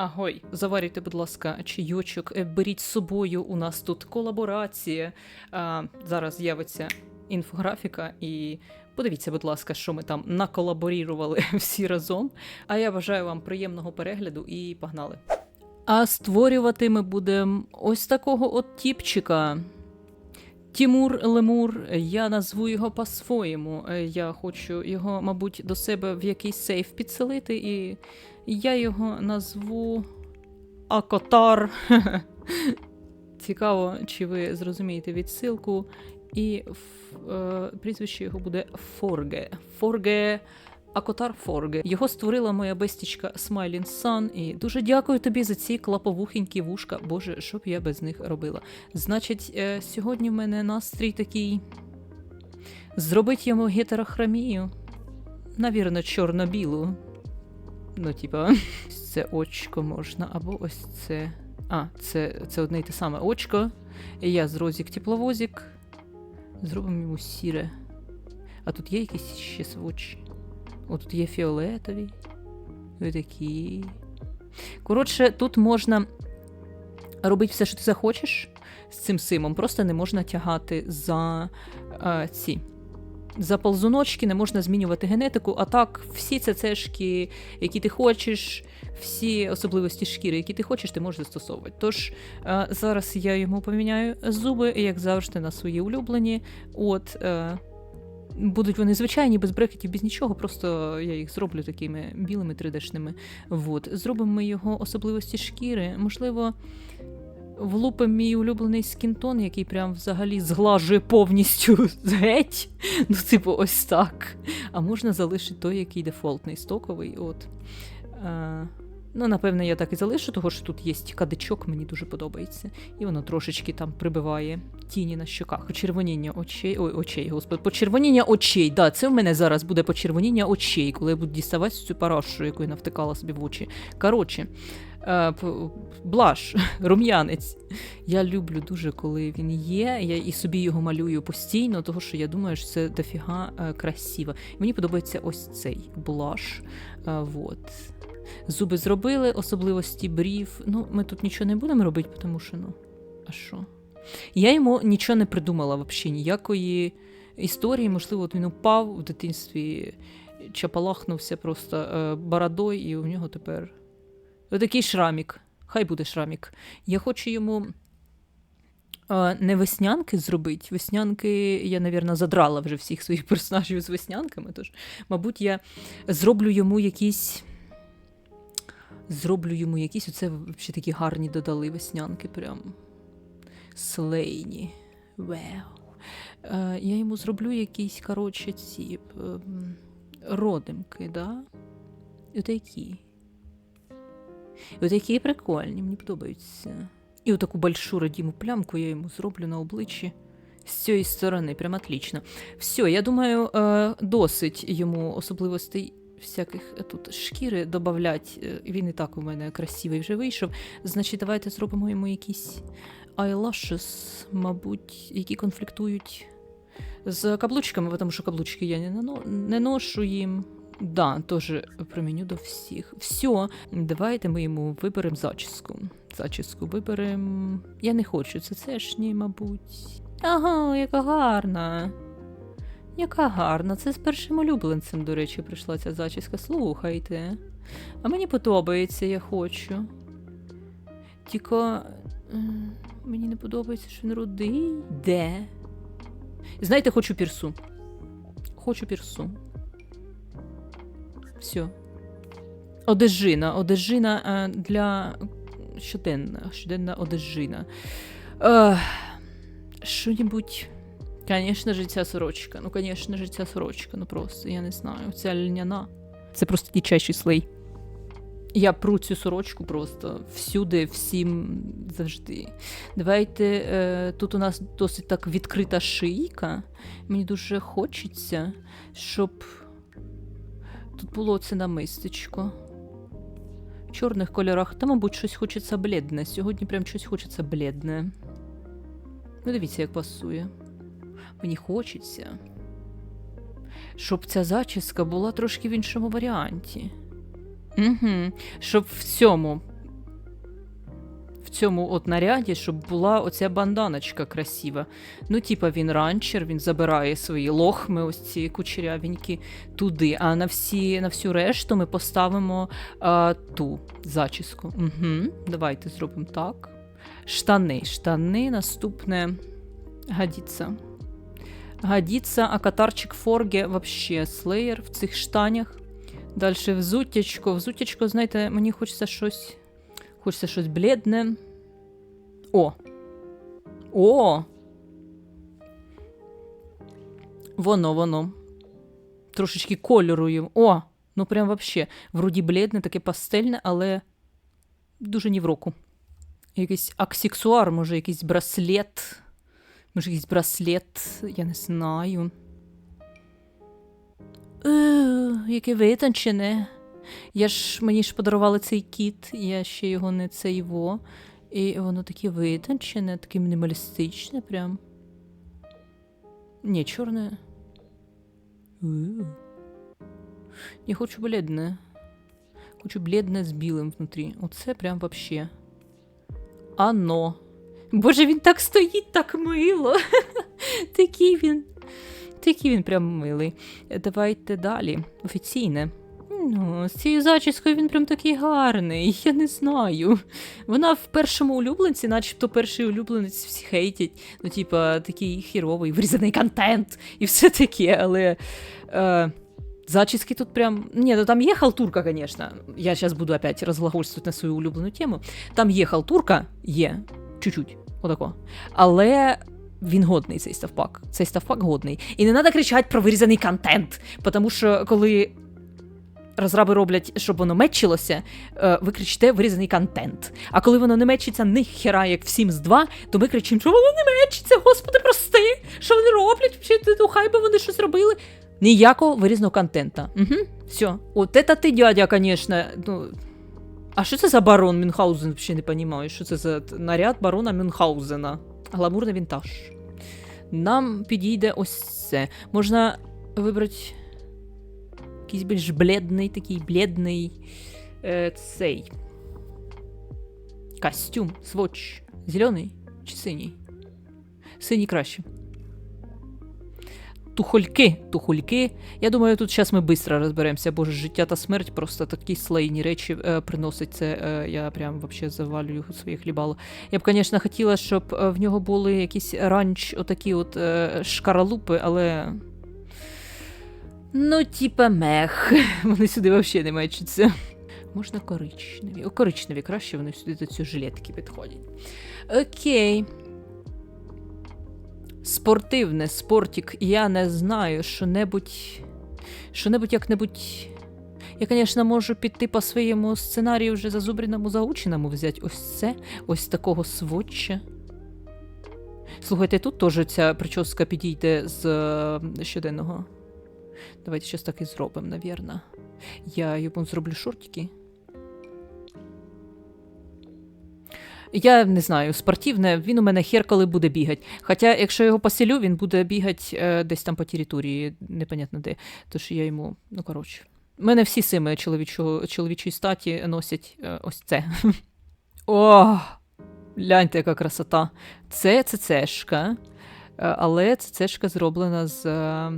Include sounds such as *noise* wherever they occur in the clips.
Агой, заварюйте, будь ласка, чайочок, е, беріть з собою. У нас тут колаборація. А, зараз з'явиться інфографіка і. Подивіться, будь ласка, що ми там наколаборірували *laughs* всі разом. А я бажаю вам приємного перегляду і погнали. А створювати ми будемо ось такого от тіпчика. Тімур Лемур, я назву його по-своєму. Е, Я хочу його, мабуть, до себе в якийсь сейф підселити, і я його назву Акотар. *laughs* Цікаво, чи ви зрозумієте відсилку. І е, прізвище його буде Форге. Форге. Акотар Форге. Його створила моя бестічка Смайлін Сан. І дуже дякую тобі за ці клаповухенькі вушка. Боже, що б я без них робила. Значить, е, сьогодні в мене настрій такий. Зробить йому гетерохромію. Навірно, чорно-білу. Ну, типа, це очко можна, або ось це. А, це, це одне й те саме очко. І я з Розік тепловозик. Зробимо йому сіре. А тут є якісь ще свочі. О, тут є фіолетові. Ось такі. Коротше, тут можна робити все, що ти захочеш з цим симом. Просто не можна тягати за е, ці. За ползуночки не можна змінювати генетику, а так, всі цецешки, які ти хочеш, всі особливості шкіри, які ти хочеш, ти можеш застосовувати. Тож е, зараз я йому поміняю зуби, як завжди, на свої улюблені. От е, будуть вони звичайні, без брекетів, без нічого, просто я їх зроблю такими білими 3D-шними. Вот. Зробимо ми його особливості шкіри. Можливо, влупимо мій улюблений скінтон, який прям взагалі зглажує повністю *laughs* геть. Ну, типу, ось так. А можна залишити той, який дефолтний, стоковий. От. Е, ну, напевне, я так і залишу, того що тут є кадичок, мені дуже подобається. І воно трошечки там прибиває тіні на щоках. Почервоніння очей. Ой, очей, господи. Почервоніння очей. Да, це в мене зараз буде почервоніння очей, коли я буду діставати цю парашу, яку я навтикала собі в очі. Коротше. Е, Блаш, *laughs* рум'янець. Я люблю дуже, коли він є. Я і собі його малюю постійно, тому що я думаю, що це дофіга е, красиво. Мені подобається ось цей блаш. Е, вот. Зуби зробили, особливості брів. Ну, ми тут нічого не будемо робити, тому що, ну, а що? Я йому нічого не придумала взагалі, ніякої історії. Можливо, от він упав в дитинстві, чапалахнувся просто е, бородою, і у нього тепер отакий шрамік. Хай буде шрамік. Я хочу йому е, не веснянки зробити. Веснянки, я, навірно, задрала вже всіх своїх персонажів з веснянками. Тож, мабуть, я зроблю йому якісь. Зроблю йому якісь, оце взагалі такі гарні додали веснянки, прям слейні. Вау. Е, я йому зроблю якісь, коротше, ці ем, родимки, да? Отакі. Отакі прикольні, мені подобаються. І отаку большу родіму плямку я йому зроблю на обличчі з цієї сторони, прям отлично. Все, я думаю, е, досить йому особливостей всяких тут шкіри додавлять. Е, Він і так у мене красивий вже вийшов. Значить, давайте зробимо йому якісь eyelashes, мабуть, які конфліктують з каблучками, тому що каблучки я не, нано- не ношу їм. Да, теж приміню до всіх. Все, давайте ми йому виберемо зачіску. Зачіску виберемо. Я не хочу, це це мабуть. Ага, яка гарна. Яка гарна. Це з першим улюбленцем, до речі, прийшла ця зачіска. Слухайте. А мені подобається, я хочу. Тільки е, мені не подобається, що він рудий. Де? Знаєте, хочу пірсу. Хочу пірсу. Все. Одежина. Одежина е, для щоденна. Щоденна одежина. Е, Що-небудь. Звісно ця сорочка. Ну, звісно ця сорочка. Ну просто, я не знаю. Ця льняна. Це просто дичайший слей. Я пру цю сорочку просто всюди, всім завжди. Давайте е, тут у нас досить так відкрита шийка. Мені дуже хочеться, щоб тут було це намистечко. В чорних кольорах. Та, мабуть, щось хочеться бледне. Сьогодні прям щось хочеться бледне. Ну, дивіться, як пасує. Мені хочеться, щоб ця зачіска була трошки в іншому варіанті. Угу. Щоб в цьому в цьому от наряді, щоб була оця банданочка красива. Ну, типа, він ранчер, він забирає свої лохми, ось ці кучерявенькі, туди. А на всі, на всю решту ми поставимо а, ту зачіску. Угу. Давайте зробимо так. Штани. Штани наступне. Годиться. Годиться, а катарчик Форге вообще слеєр в цих штанях. Далі взуттячко. Взуттячко, знаєте, мені хочеться щось. Хочеться щось бледне. О! О! Воно, воно. Трошечки кольору їм. О! Ну прям вообще. Вроді бледне, таке пастельне, але дуже ні в року. Якийсь аксексуар, може, якийсь браслет. Може, якийсь браслет, я не знаю. Е, яке витончене. Я ж мені ж подарували цей кіт, я ще його не цей во. І воно таке витончене, таке мінімалістичне прям. Ні, чорне. Е. Я хочу бледне. Хочу бледне з білим внутрі. Оце прям вообще. Ано. Боже, він так стоїть, так мило. *laughs* Такий він. Такий він прям милий. Давайте далі. Офіційне. Ну, з цією зачіскою він прям такий гарний, *laughs* я не знаю. Вона в першому улюбленці, начебто перший улюбленець всі хейтять. Ну, типа, такий хіровий, врізаний контент і все таке, але. Е, Зачіски тут прям. Ні, ну там є халтурка, звісно. Я зараз буду опять розглагольствувати на свою улюблену тему. Там є халтурка, є. Чуть-чуть, отако. Але він годний, цей ставпак. Цей ставпак годний. І не треба кричати про вирізаний контент. Тому що коли розраби роблять, щоб воно мечилося, е, ви кричите вирізаний контент. А коли воно не мечиться ніхера, як в Sims 2, то ми кричимо, що воно не мечиться, господи, прости! Що вони роблять? Ну, хай би вони щось робили. Ніякого вирізного контента. Угу, Все. От это ти, дядя, конечно. Ну, а що це за барон Мюнхгаузен? Взагалі не розумію. Що це за наряд барона Мюнхгаузена? Гламурний вінтаж. Нам підійде ось це. Можна вибрати якийсь більш бледний, такий бледний е, цей. Костюм, сводч. Зелений чи синій? Синій краще. Тухольки, тухольки. Я думаю, тут зараз ми швидко розберемося, бо життя та смерть просто такі слейні речі е, приносить це. Е, я прям вообще завалюю своє хлібало. Я б, звісно, хотіла, щоб е, в нього були якісь ранч, отакі от е, шкаралупи, але. Ну, типа мех. *laughs* Вони сюди взагалі не мечуться. Можна коричневі. О, коричневі краще вони сюди до цієї жилетки підходять. Окей. Спортивне, спортик, я не знаю, що-небудь. Що-небудь як-небудь. Я, звісно, можу піти по своєму сценарію вже зазубреному заученому взяти ось це, ось такого сводча. Слухайте, тут теж ця прическа підійде з е, щоденного. Давайте зараз так і зробимо, навірно. Я йому зроблю шортики. Я не знаю, спортивне, він у мене хер коли буде бігати. Хоча, якщо його поселю, він буде бігати е, десь там по території, непонятно де. Тож я йому, ну коротше. У мене всі сими чоловічої статі носять е, ось це. *laughs* О! Гляньте, яка красота. Це цецешка, е, але цецешка зроблена з е,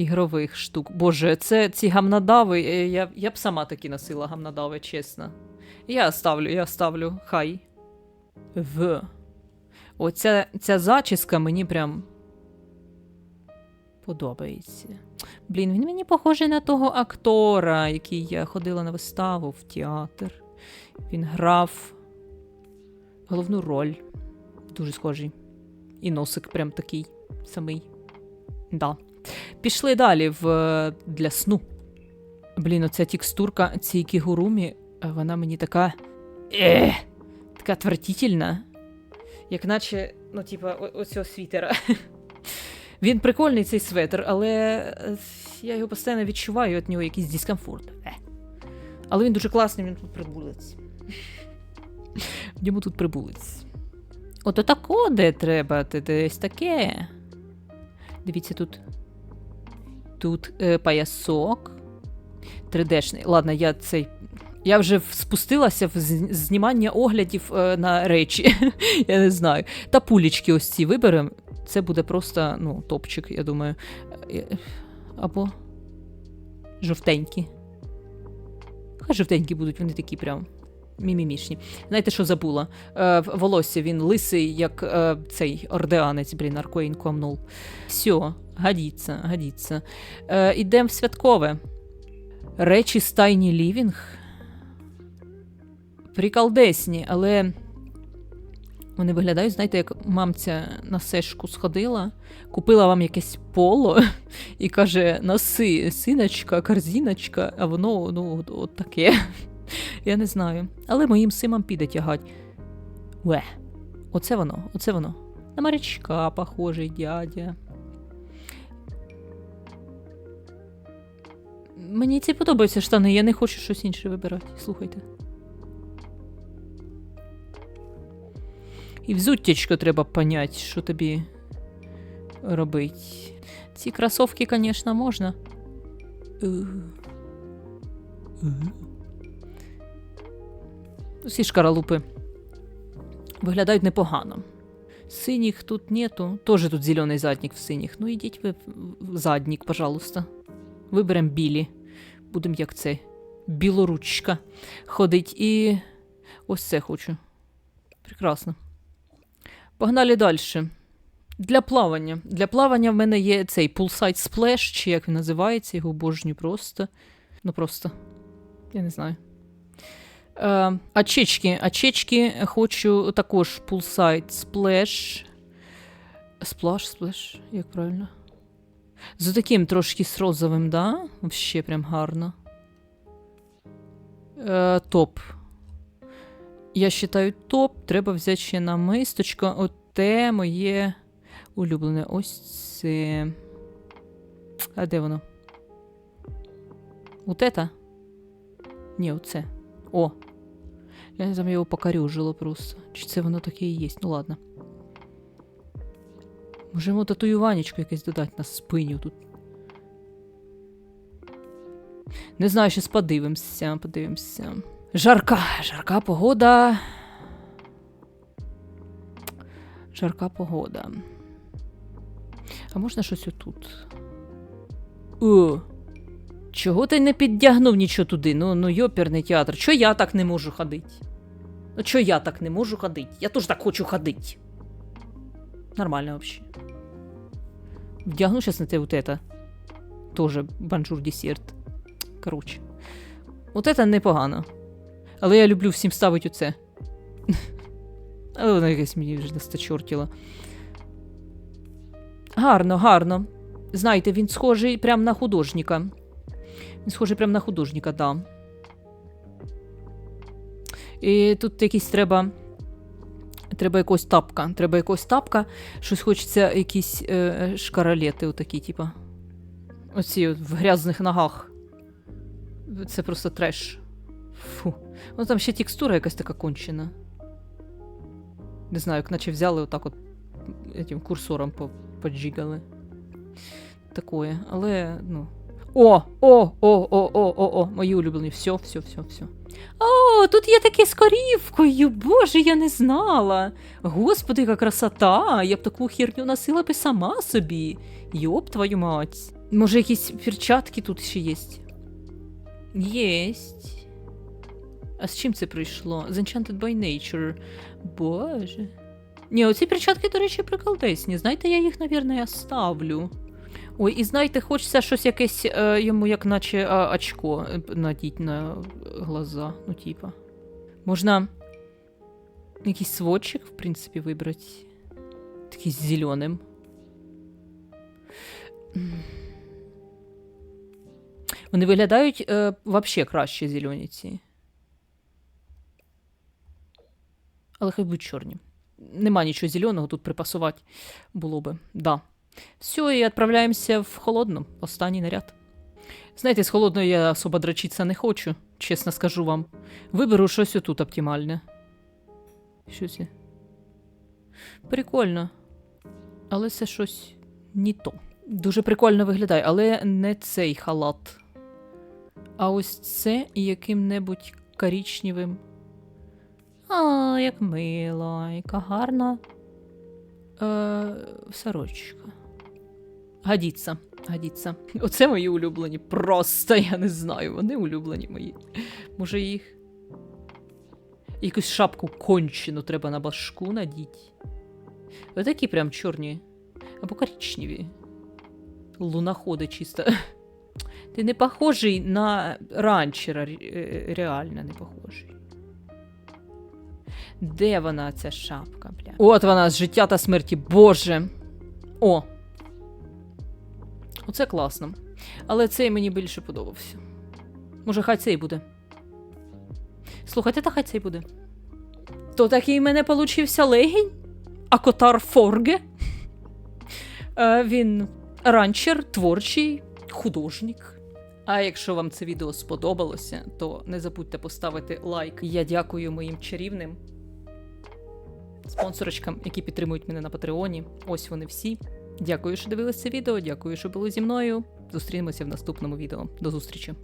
ігрових штук. Боже, це ці гамнадави. е, Я, я б сама такі носила гамнадави, чесно. Я ставлю, я ставлю хай. В. Оця ця зачіска мені прям подобається. Блін, він мені похожий на того актора, який я ходила на виставу в театр. Він грав головну роль. Дуже схожий. І носик прям такий самий. Да. Пішли далі в для сну. Блін, оця текстурка цієї кігурумі вона мені така. Е, така отвратительна. Як наче, ну, типа, оцього світера. *laughs* Він прикольний цей светр, але е, я його постійно відчуваю від нього якийсь дискомфорт. Е. Але він дуже класний, він тут прибулець. Йому тут прибулець. Ото тако, де треба, десь таке. Дивіться, тут. Тут е, паясок. 3D-шний. Ладно, я цей Я вже спустилася в знімання оглядів е, на речі. *laughs* я не знаю. Та пулічки ось ці виберемо. Це буде просто ну, топчик, я думаю. Е, Або жовтенькі. Хай жовтенькі будуть, вони такі прям мімімішні. Знаєте, що забула? Е, волосся він лисий, як е, цей ордеанець, блін, Аркоїн Комнул. Все, годіться, годіться. Е, ідемо в святкове. Речі Tiny Living. Приколдесні, але вони виглядають, знаєте, як мамця на сешку сходила, купила вам якесь поло *laughs* і каже: носи, синочка, корзиночка, а воно ну, от таке. Я не знаю. Але моїм симам піде тягать. Уе, оце воно, оце воно. На морячка похожий дядя. Мені ці подобаються штани, я не хочу щось інше вибирати. Слухайте. І взуттячко треба понять, що тобі робить. Ці кросовки, звісно, можна. Ух. Ух. Всі шкаралупи виглядають непогано. Синіх тут нету. Тоже тут зелений задник в синіх. Ну ідіть ви в задник, пожалуйста. Виберемо білі. Будемо як це. Білоручка ходить. І ось це хочу. Прекрасно. Погнали далі. Для плавання. Для плавання в мене є цей Poolside Splash, чи як він називається, його обожнюю просто. Ну просто. Я не знаю. Е, очечки. Очечки хочу також Poolside Splash. Splash, Splash, як правильно? З таким трошки з розовим, да? Вообще прям гарно. Е, топ. Я вважаю топ. Треба взяти ще на мисточко. Оте моє улюблене. Ось це. А де воно? Вот это? Ні, оце. О. Я там його покорюжило просто. Чи це воно таке і є? Ну ладно. Можемо татуюванечко якесь додати на спині тут. Не знаю, щас подивимося, подивимося. Жарка, жарка погода. Жарка погода. А можна щось отут? О, чого ти не піддягнув нічого туди? Ну, ну йоперний театр. Чого я так не можу ходити? Ну, чого я так не можу ходити? Я теж так хочу ходити. Нормально вообще. Вдягну сейчас на те вот это. Тоже банджур десерт. Коротше. От це непогано. Але я люблю всім ставити оце. *laughs* Але воно якесь мені вже настачортіло. Гарно, гарно. Знаєте, він схожий прям на художника. Він схожий прям на художника, да. І тут якісь треба. Треба якогось тапка. Треба якогось тапка. Щось хочеться якісь е, шкаралети, отакі, типа. Оці от в грязних ногах. Це просто треш. Фу. Ну там ще текстура якась така кончена. Не знаю, як наче взяли отак от этим курсором по- поджигали. Такое. Але, ну. О! О! О! О! О! О! О! Мої улюблені. Все, все, все, все. О, тут є таке з корівкою. Боже, я не знала. Господи, яка красота! Я б таку херню носила би сама собі. Йоп, твою мать. Може, якісь перчатки тут ще є? Єсть. А з чим це прийшло? З Enchanted by Nature. Боже. Ні, оці перчатки, до речі, приколдесні. Знаєте, я їх, навірно, ставлю. Ой, і знаєте, хочеться щось якесь е, йому, як наче а, очко е, надіть на глаза. Ну, типа. Можна якийсь сводчик, в принципі, вибрати. Такий з зеленим. Вони виглядають е, вообще краще зелені ці. Але хай будуть чорні. Нема нічого зеленого тут припасувати було би. Да. Все, і відправляємося в холодну, останній наряд. Знаєте, з холодною я особо дрочитися не хочу, чесно скажу вам. Виберу щось отут оптимальне. Що це? Прикольно. Але це щось не то. Дуже прикольно виглядає, але не цей халат. А ось це яким-небудь коричневим. А, як мило, яка гарна е, сорочка. Годіться, годіться. *laughs* Оце мої улюблені. Просто я не знаю. Вони улюблені мої. Може їх. Якусь шапку кончену треба на башку надіть. Отакі прям чорні. Або коричневі. Луноходи чисто. *laughs* Ти не похожий на ранчера, е, реально не похожий. Де вона, ця шапка, бля? От вона з життя та смерті, боже. О! Оце класно. Але цей мені більше подобався. Може, хай цей буде. Слухайте, та хай цей буде. То такий в мене получився легінь? Акотар Форге. Е, Він ранчер, творчий, художник. А якщо вам це відео сподобалося, то не забудьте поставити лайк. Я дякую моїм чарівним спонсорочкам, які підтримують мене на Патреоні. Ось вони всі. Дякую, що дивилися відео. Дякую, що були зі мною. Зустрінемося в наступному відео. До зустрічі!